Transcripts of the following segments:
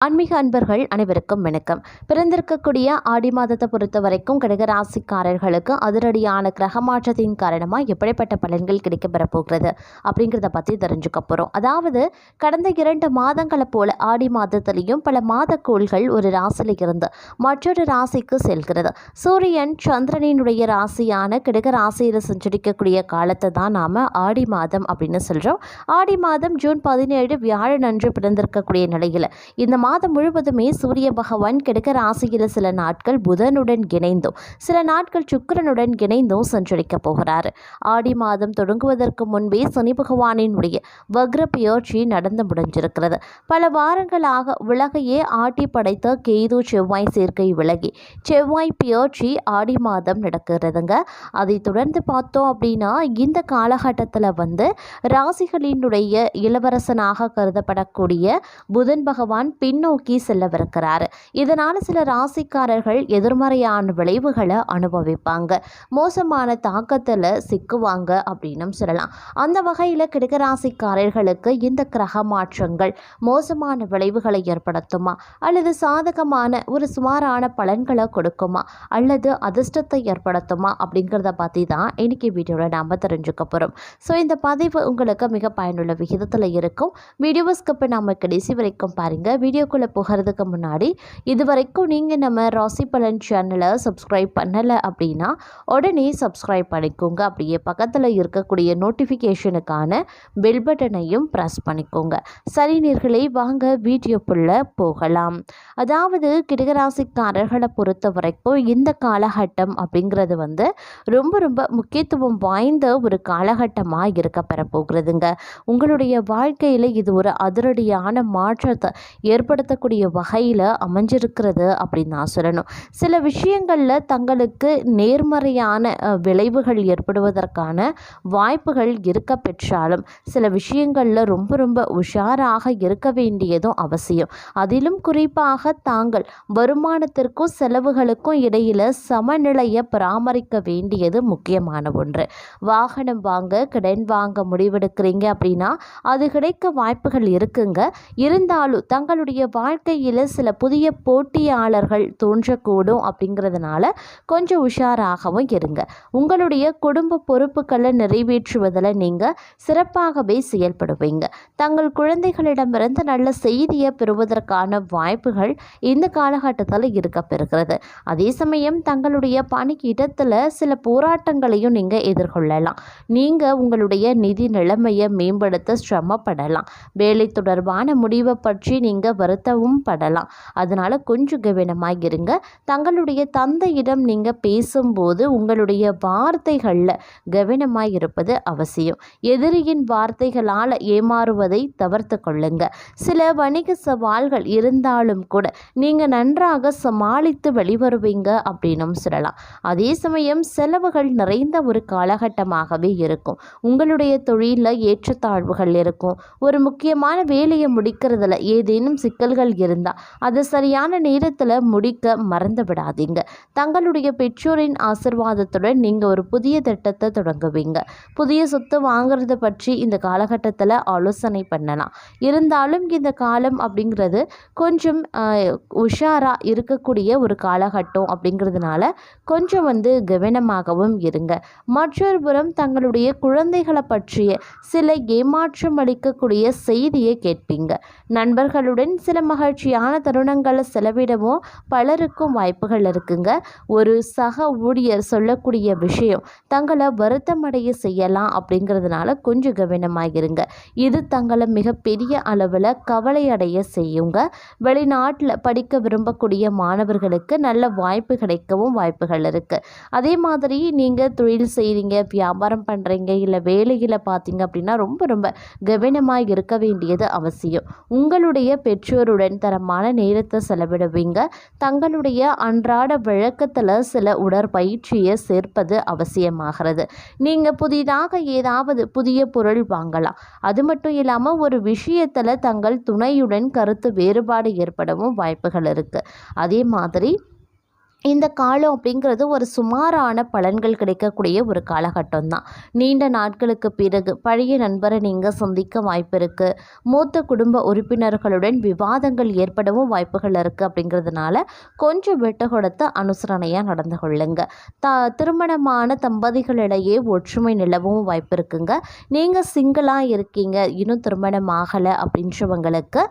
ஆன்மீக அன்பர்கள் அனைவருக்கும் வணக்கம். பிறந்திருக்கக்கூடிய ஆடி மாதத்தை பொறுத்த வரைக்கும் கடகராசிக்காரர்களுக்கு அதிரடியான கிரக மாற்றத்தின் காரணமாக எப்படிப்பட்ட பலன்கள் கிடைக்கப்பெற போகிறது அப்படிங்கிறத பற்றி தெரிஞ்சுக்க போகிறோம் அதாவது கடந்த இரண்டு மாதங்களை போல ஆடி மாதத்திலையும் பல மாத கோள்கள் ஒரு ராசியில் இருந்து மற்றொரு ராசிக்கு செல்கிறது. சூரியன் சந்திரனினுடைய ராசியான கிடக ராசியில் சஞ்சரிக்கக்கூடிய காலத்தை தான் நாம் ஆடி மாதம் அப்படின்னு சொல்கிறோம் ஆடி மாதம் ஜூன் பதினேழு வியாழன் அன்று பிறந்திருக்கக்கூடிய நிலையில் இந்த மாதம் முழுவதுமே சூரிய பகவான் கிடைக்க ராசியில் சில நாட்கள் புதனுடன் இணைந்தும் சில நாட்கள் சுக்கரனுடன் இணைந்தும் சஞ்சரிக்கப் போகிறார். ஆடி மாதம் தொடங்குவதற்கு முன்பே சனி பகவானினுடைய வக்ர பெயர்ச்சி நடந்து முடிஞ்சிருக்கிறது. பல வாரங்களாக உலகையே ஆட்டி படைத்த கேது செவ்வாய் சேர்க்கை விலகி செவ்வாய் பெயர்ச்சி ஆடி மாதம் நடக்கிறதுங்க. அதை தொடர்ந்து பார்த்தோம் அப்படின்னா இந்த காலகட்டத்தில் வந்து ராசிகளினுடைய இளவரசனாக கருதப்படக்கூடிய புதன் பகவான் பின் பின்னோக்கி செல்லவிருக்கிறார். இதனால் சில ராசிக்காரர்கள் எதிர்மறையான விளைவுகளை அனுபவிப்பாங்க. மோசமான தாக்கத்தில் சிக்குவாங்க அப்படின்னும் சொல்லலாம். அந்த வகையில் கிடக்கராசிக்காரர்களுக்கு இந்த கிரக மாற்றங்கள் மோசமான விளைவுகளை ஏற்படுத்துமா? அல்லது சாதகமான ஒரு சுமாரான பலன்களை கொடுக்குமா? அல்லது அதிர்ஷ்டத்தை ஏற்படுத்துமா? அப்படிங்கிறத பற்றி தான் இன்னைக்கு வீடியோவில் நாம் தெரிஞ்சுக்க போகிறோம் ஸோ இந்த பதிவு உங்களுக்கு மிக பயனுள்ள விகிதத்தில் இருக்கும். வீடியோ ஸ்கிப் நம்ம கடைசி வரைக்கும் பாருங்கள் வீடியோக்குள்ளே போகிறதுக்கு முன்னாடி இது வரைக்கும் நீங்கள் நம்ம ராசி பலன் சேனலை சப்ஸ்கிரைப் பண்ணலை அப்படின்னா உடனே சப்ஸ்கிரைப் பண்ணிக்கோங்க. அப்படியே பக்கத்தில் இருக்கக்கூடிய நோட்டிஃபிகேஷனுக்கான பெல் பட்டனையும் ப்ரெஸ் பண்ணிக்கோங்க. சரி நீர்களை வாங்க வீடியோக்குள்ளே போகலாம். அதாவது கிடகராசிக்காரர்களை பொறுத்த வரைக்கும் இந்த காலகட்டம் அப்படிங்கிறது வந்து ரொம்ப ரொம்ப முக்கியத்துவம் வாய்ந்த ஒரு காலகட்டமாக இருக்க பெற போகிறதுங்க உங்களுடைய வாழ்க்கையில் இது ஒரு அதிரடியான மாற்றத்தை பயன்படுத்தக்கூடிய வகையில் அமைஞ்சிருக்கிறது அப்படின்னு நான் சொல்லணும். சில விஷயங்களில் தங்களுக்கு நேர்மறையான விளைவுகள் ஏற்படுவதற்கான வாய்ப்புகள் இருக்க பெற்றாலும் சில விஷயங்களில் ரொம்ப ரொம்ப உஷாராக இருக்க வேண்டியதும் அவசியம். அதிலும் குறிப்பாக தாங்கள் வருமானத்திற்கும் செலவுகளுக்கும் இடையில் சமநிலையை பராமரிக்க வேண்டியது முக்கியமான ஒன்று. வாகனம் வாங்க கடன் வாங்க முடிவெடுக்கிறீங்க அப்படின்னா அது கிடைக்க வாய்ப்புகள் இருக்குங்க. இருந்தாலும் தங்களுடைய வாழ்க்கையில் சில புதிய போட்டியாளர்கள் தோன்றக்கூடும் அப்படிங்கிறதுனால கொஞ்சம் உஷாராகவும் இருங்க. உங்களுடைய குடும்ப பொறுப்புகளை நிறைவேற்றுவதில் நீங்கள் சிறப்பாகவே செயல்படுவீங்க. தங்கள் குழந்தைகளிடமிருந்து நல்ல செய்தியை பெறுவதற்கான வாய்ப்புகள் இந்த காலகட்டத்தில் இருக்க பெறுகிறது. அதே சமயம் தங்களுடைய பணிக்கிட்டத்தில் சில போராட்டங்களையும் நீங்கள் எதிர்கொள்ளலாம். நீங்கள் உங்களுடைய நிதி நிலைமையை மேம்படுத்த சிரமப்படலாம். வேலை தொடர்பான முடிவை பற்றி நீங்கள் வருத்தவும் படலாம். அதனால் கொஞ்சம் கவனமாக இருங்க தங்களுடைய தந்தையிடம் நீங்கள் பேசும்போது உங்களுடைய வார்த்தைகளில் கவனமாக இருப்பது அவசியம். எதிரியின் வார்த்தைகளால் ஏமாறுவதை தவிர்த்து கொள்ளுங்க. சில வணிக சவால்கள் இருந்தாலும் கூட நீங்கள் நன்றாக சமாளித்து வெளிவருவீங்க அப்படின்னும் சொல்லலாம். அதே சமயம் செலவுகள் நிறைந்த ஒரு காலகட்டமாகவே இருக்கும். உங்களுடைய தொழிலில் ஏற்றத்தாழ்வுகள் இருக்கும். ஒரு முக்கியமான வேலையை முடிக்கிறதுல ஏதேனும் சிக்கல் சிக்கல்கள் இருந்தால் அதை சரியான நேரத்தில் முடிக்க மறந்து விடாதீங்க தங்களுடைய பெற்றோரின் ஆசிர்வாதத்துடன் நீங்கள் ஒரு புதிய திட்டத்தை தொடங்குவீங்க. புதிய சொத்து வாங்குறத பற்றி இந்த காலகட்டத்தில் ஆலோசனை பண்ணலாம். இருந்தாலும் இந்த காலம் அப்படிங்கிறது கொஞ்சம் உஷாராக இருக்கக்கூடிய ஒரு காலகட்டம் அப்படிங்கிறதுனால கொஞ்சம் வந்து கவனமாகவும் இருங்க. மற்றொரு புறம் தங்களுடைய குழந்தைகளை பற்றிய சில ஏமாற்றம் அளிக்கக்கூடிய செய்தியை கேட்பீங்க. நண்பர்களுடன் சில மகிழ்ச்சியான தருணங்களை செலவிடவும் பலருக்கும் வாய்ப்புகள் இருக்குங்க. ஒரு சக ஊழியர் சொல்லக்கூடிய விஷயம் தங்களை வருத்தமடைய செய்யலாம் அப்படிங்கிறதுனால கொஞ்சம் கவனமாக இருங்க இது தங்களை மிகப்பெரிய அளவில் கவலை அடைய செய்யுங்க. வெளிநாட்டில் படிக்க விரும்பக்கூடிய மாணவர்களுக்கு நல்ல வாய்ப்பு கிடைக்கவும் வாய்ப்புகள் இருக்குது அதே மாதிரி நீங்கள் தொழில் செய்கிறீங்க வியாபாரம் பண்ணுறீங்க இல்லை வேலையில் பார்த்தீங்க அப்படின்னா ரொம்ப ரொம்ப கவனமாக இருக்க வேண்டியது அவசியம். உங்களுடைய பெற்றோருடன் தரமான நேரத்தை செலவிடுவீங்க. தங்களுடைய அன்றாட வழக்கத்தில் சில உடற்பயிற்சியை சேர்ப்பது அவசியமாகிறது. நீங்கள் புதிதாக ஏதாவது புதிய பொருள் வாங்கலாம். அது மட்டும் இல்லாமல் ஒரு விஷயத்தில் தங்கள் துணையுடன் கருத்து வேறுபாடு ஏற்படவும் வாய்ப்புகள் இருக்குது அதே மாதிரி இந்த காலம் அப்படிங்கிறது ஒரு சுமாரான பலன்கள் கிடைக்கக்கூடிய ஒரு காலகட்டம் தான் நீண்ட நாட்களுக்கு பிறகு பழைய நண்பரை நீங்கள் சந்திக்க வாய்ப்பு இருக்குது மூத்த குடும்ப உறுப்பினர்களுடன் விவாதங்கள் ஏற்படவும் வாய்ப்புகள் இருக்குது அப்படிங்கிறதுனால கொஞ்சம் விட்டு கொடுத்து அனுசரணையாக நடந்து கொள்ளுங்க. த திருமணமான தம்பதிகளிடையே ஒற்றுமை நிலவும் வாய்ப்பு இருக்குங்க. நீங்கள் சிங்கிளாக இருக்கீங்க இன்னும் திருமணம் ஆகலை அப்படின்றவங்களுக்கு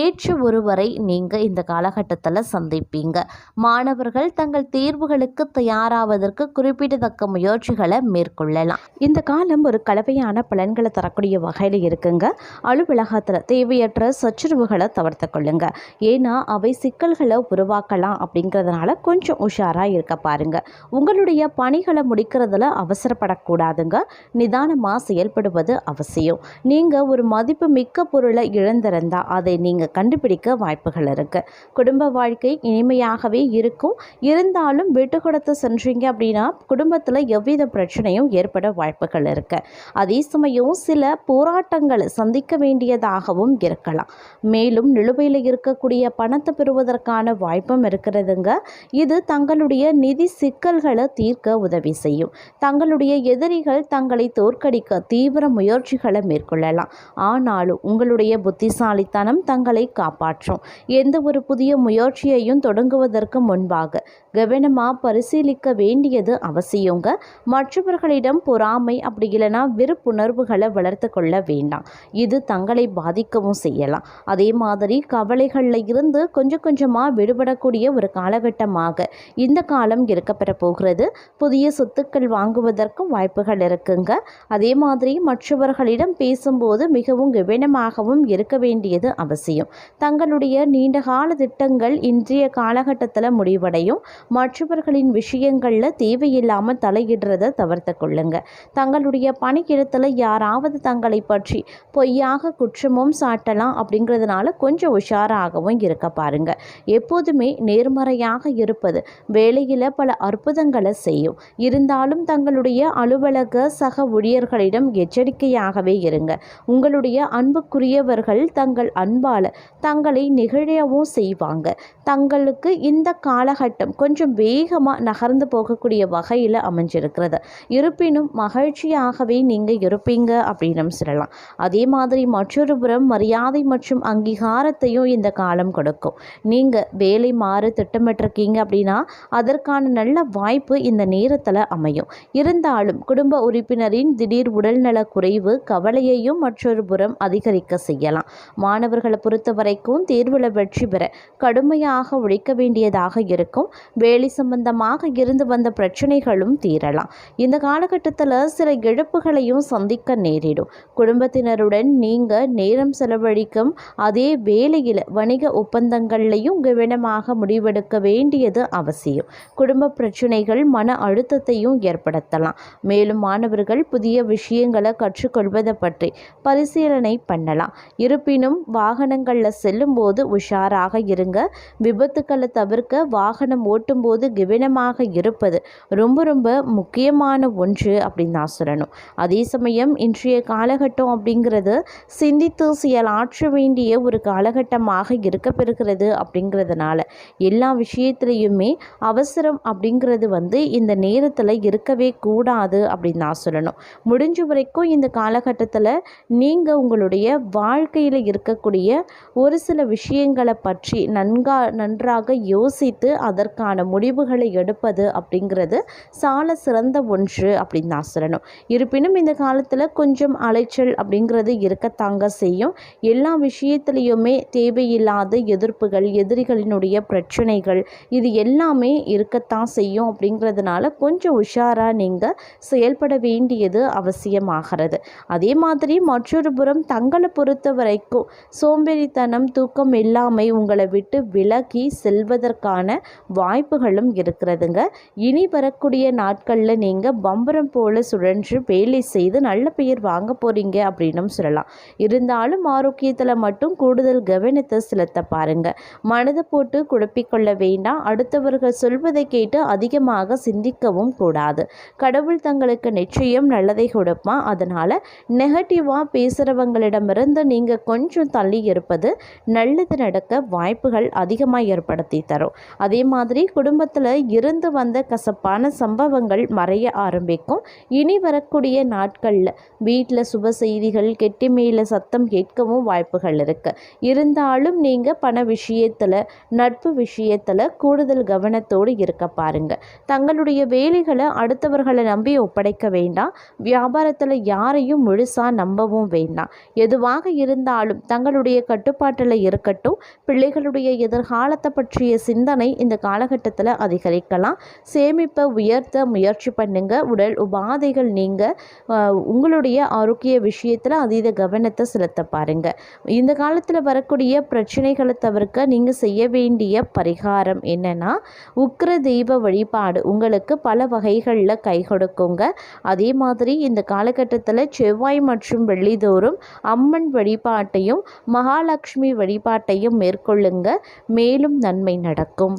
ஏற்ற ஒருவரை நீங்கள் இந்த காலகட்டத்தில் சந்திப்பீங்க. மாணவர்கள் தங்கள் தீர்வுகளுக்கு தயாராவதற்கு குறிப்பிடத்தக்க முயற்சிகளை மேற்கொள்ளலாம். இந்த காலம் ஒரு கலவையான பலன்களை தரக்கூடிய வகையில் இருக்குங்க. அலுவலகத்தில் தேவையற்ற சச்சுரவுகளை தவிர்த்து கொள்ளுங்க. ஏன்னா அவை சிக்கல்களை உருவாக்கலாம் அப்படிங்கிறதுனால கொஞ்சம் உஷாராக இருக்க பாருங்க. உங்களுடைய பணிகளை முடிக்கிறதுல அவசரப்படக்கூடாதுங்க. நிதானமாக செயல்படுவது அவசியம். நீங்கள் ஒரு மதிப்பு மிக்க பொருளை இழந்திருந்தால் அதை நீங்கள் கண்டுபிடிக்க வாய்ப்புகள் இருக்குது குடும்ப வாழ்க்கை இனிமையாகவே இருக்கும். இருந்தாலும் விட்டு கொடுத்து சென்றீங்க அப்படின்னா குடும்பத்தில் எவ்வித பிரச்சனையும் ஏற்பட வாய்ப்புகள் இருக்கு. அதே சமயம் சில போராட்டங்களை சந்திக்க வேண்டியதாகவும் இருக்கலாம். மேலும் நிலுவையில் இருக்கக்கூடிய பணத்தை பெறுவதற்கான வாய்ப்பும் இருக்கிறதுங்க. இது தங்களுடைய நிதி சிக்கல்களை தீர்க்க உதவி செய்யும். தங்களுடைய எதிரிகள் தங்களை தோற்கடிக்க தீவிர முயற்சிகளை மேற்கொள்ளலாம். ஆனாலும் உங்களுடைய புத்திசாலித்தனம் தங்களை காப்பாற்றும். எந்த ஒரு புதிய முயற்சியையும் தொடங்குவதற்கு முன்பாக கவனமாக பரிசீலிக்க வேண்டியது அவசியங்க. மற்றவர்களிடம் பொறாமை அப்படி இல்லைன்னா விருப்புணர்வுகளை வளர்த்து கொள்ள வேண்டாம். இது தங்களை பாதிக்கவும் செய்யலாம். அதே மாதிரி கவலைகளில் இருந்து கொஞ்சம் கொஞ்சமாக விடுபடக்கூடிய ஒரு காலகட்டமாக இந்த காலம் இருக்கப்பெற போகிறது. புதிய சொத்துக்கள் வாங்குவதற்கும் வாய்ப்புகள் இருக்குங்க. அதே மாதிரி மற்றவர்களிடம் பேசும்போது மிகவும் கவனமாகவும் இருக்க வேண்டியது அவசியம். தங்களுடைய நீண்டகால திட்டங்கள் இன்றைய காலகட்டத்தில் முடிவடையும். மற்றவர்களின் விஷயங்களில் தேவையில்லாமல் தலையிடுறதை தவிர்த்து கொள்ளுங்க. தங்களுடைய பணியிடத்தில் யாராவது தங்களை பற்றி பொய்யாக குற்றமும் சாட்டலாம் அப்படிங்கிறதுனால கொஞ்சம் உஷாராகவும் இருக்க பாருங்க. எப்போதுமே நேர்மறையாக இருப்பது வேலையில் பல அற்புதங்களை செய்யும். இருந்தாலும் தங்களுடைய அலுவலக சக ஊழியர்களிடம் எச்சரிக்கையாகவே இருங்க. உங்களுடைய அன்புக்குரியவர்கள் தங்கள் அன்பால் தங்களை நிகழவும் செய்வாங்க. தங்களுக்கு இந்த காலகட்டம் கொஞ்சம் வேகமாக நகர்ந்து போகக்கூடிய வகையில் அமைஞ்சிருக்கிறது. இருப்பினும் மகிழ்ச்சியாகவே நீங்கள் இருப்பீங்க அப்படின்னு சொல்லலாம். அதே மாதிரி மற்றொரு புறம் மரியாதை மற்றும் அங்கீகாரத்தையும் இந்த காலம் கொடுக்கும். நீங்கள் வேலை மாறு திட்டமிட்டிருக்கீங்க அப்படின்னா அதற்கான நல்ல வாய்ப்பு இந்த நேரத்தில் அமையும். இருந்தாலும் குடும்ப உறுப்பினரின் திடீர் உடல்நல குறைவு கவலையையும் மற்றொரு புறம் அதிகரிக்க செய்யலாம். மாணவர்களை பொறுத்த வரைக்கும் தேர்வில் வெற்றி பெற கடுமையாக உழைக்க வேண்டியதாக இருக்கும். வேலை சம்பந்தமாக இருந்து வந்த பிரச்சனைகளும் தீரலாம். இந்த காலகட்டத்தில் சில இழப்புகளையும் சந்திக்க நேரிடும். குடும்பத்தினருடன் நீங்கள் நேரம் செலவழிக்கும் அதே வேலையில் வணிக ஒப்பந்தங்கள்லையும் கவனமாக முடிவெடுக்க வேண்டியது அவசியம். குடும்ப பிரச்சனைகள் மன அழுத்தத்தையும் ஏற்படுத்தலாம். மேலும் மாணவர்கள் புதிய விஷயங்களை கற்றுக்கொள்வதை பற்றி பரிசீலனை பண்ணலாம். இருப்பினும் வாகனங்களில் செல்லும்போது உஷாராக இருங்க. விபத்துக்களை தவிர்க்க வாகனம் ஓட்டும்போது கவனமாக இருப்பது ரொம்ப ரொம்ப முக்கியமான ஒன்று அப்படின்னு நான் சொல்லணும். அதே சமயம் இன்றைய காலகட்டம் அப்படிங்கிறது சிந்தித்து செயலாற்ற வேண்டிய ஒரு காலகட்டமாக இருக்கப்பெறுகிறது அப்படிங்கிறதுனால எல்லா விஷயத்துலையுமே அவசரம் அப்படிங்கிறது வந்து இந்த நேரத்தில் இருக்கவே கூடாது அப்படின்னு நான் சொல்லணும். முடிஞ்ச வரைக்கும் இந்த காலகட்டத்தில் நீங்கள் உங்களுடைய வாழ்க்கையில் இருக்கக்கூடிய ஒரு சில விஷயங்களை பற்றி நன்கா நன்றாக யோசித்து அதற்கான முடிவுகளை எடுப்பது அப்படிங்கிறது சால சிறந்த ஒன்று அப்படின்னு நான் சொல்லணும். இருப்பினும் இந்த காலத்தில் கொஞ்சம் அலைச்சல் அப்படிங்கிறது இருக்கத்தாங்க செய்யும். எல்லா விஷயத்துலேயுமே தேவையில்லாத எதிர்ப்புகள் எதிரிகளினுடைய பிரச்சனைகள் இது எல்லாமே இருக்கத்தான் செய்யும் அப்படிங்கிறதுனால கொஞ்சம் உஷாராக நீங்கள் செயல்பட வேண்டியது அவசியமாகிறது. அதே மாதிரி மற்றொரு புறம் தங்களை பொறுத்த வரைக்கும் சோம்பேறித்தனம் தூக்கம் எல்லாமே உங்களை விட்டு விலகி செல்வதற்கான வாய்ப்புகளும் இருக்கிறதுங்க. இனி வரக்கூடிய நாட்களில் நீங்கள் பம்பரம் போல சுழன்று வேலை செய்து நல்ல பெயர் வாங்க போகிறீங்க அப்படின்னும் சொல்லலாம். இருந்தாலும் ஆரோக்கியத்தில் மட்டும் கூடுதல் கவனத்தை செலுத்த பாருங்கள் மனதை போட்டு குழப்பிக்கொள்ள வேண்டாம். அடுத்தவர்கள் சொல்வதை கேட்டு அதிகமாக சிந்திக்கவும் கூடாது. கடவுள் தங்களுக்கு நிச்சயம் நல்லதை கொடுப்பான் அதனால் நெகட்டிவாக பேசுகிறவங்களிடமிருந்து நீங்கள் கொஞ்சம் தள்ளி இருப்பது நல்லது நடக்க வாய்ப்புகள் அதிகமாக ஏற்படுத்தி தரும். அதே மாதிரி மாதிரி குடும்பத்தில் இருந்து வந்த கசப்பான சம்பவங்கள் மறைய ஆரம்பிக்கும். இனி வரக்கூடிய நாட்களில் வீட்டில் சுப செய்திகள் கெட்டிமையில் சத்தம் கேட்கவும் வாய்ப்புகள் இருக்குது இருந்தாலும் நீங்கள் பண விஷயத்தில் நட்பு விஷயத்தில் கூடுதல் கவனத்தோடு இருக்க பாருங்க. தங்களுடைய வேலைகளை அடுத்தவர்களை நம்பி ஒப்படைக்க வேண்டாம். வியாபாரத்தில் யாரையும் முழுசாக நம்பவும் வேண்டாம். எதுவாக இருந்தாலும் தங்களுடைய கட்டுப்பாட்டில் இருக்கட்டும். பிள்ளைகளுடைய எதிர்காலத்தை பற்றிய சிந்தனை இந்த காலகட்டத்தில் அதிகரிக்கலாம். சேமிப்பை உயர்த்த முயற்சி பண்ணுங்க. உடல் உபாதைகள் நீங்கள் உங்களுடைய ஆரோக்கிய விஷயத்தில் அதீத கவனத்தை செலுத்த பாருங்க. இந்த காலத்தில் வரக்கூடிய பிரச்சனைகளை தவிர்க்க நீங்கள் செய்ய வேண்டிய பரிகாரம் என்னன்னா உக்கிர தெய்வ வழிபாடு. உங்களுக்கு பல வகைகளில் கை கொடுக்குங்க. அதே மாதிரி இந்த காலகட்டத்தில் செவ்வாய் மற்றும் வெள்ளிதோறும் அம்மன் வழிபாட்டையும் மகாலட்சுமி வழிபாட்டையும் மேற்கொள்ளுங்க. மேலும் நன்மை நடக்கும்.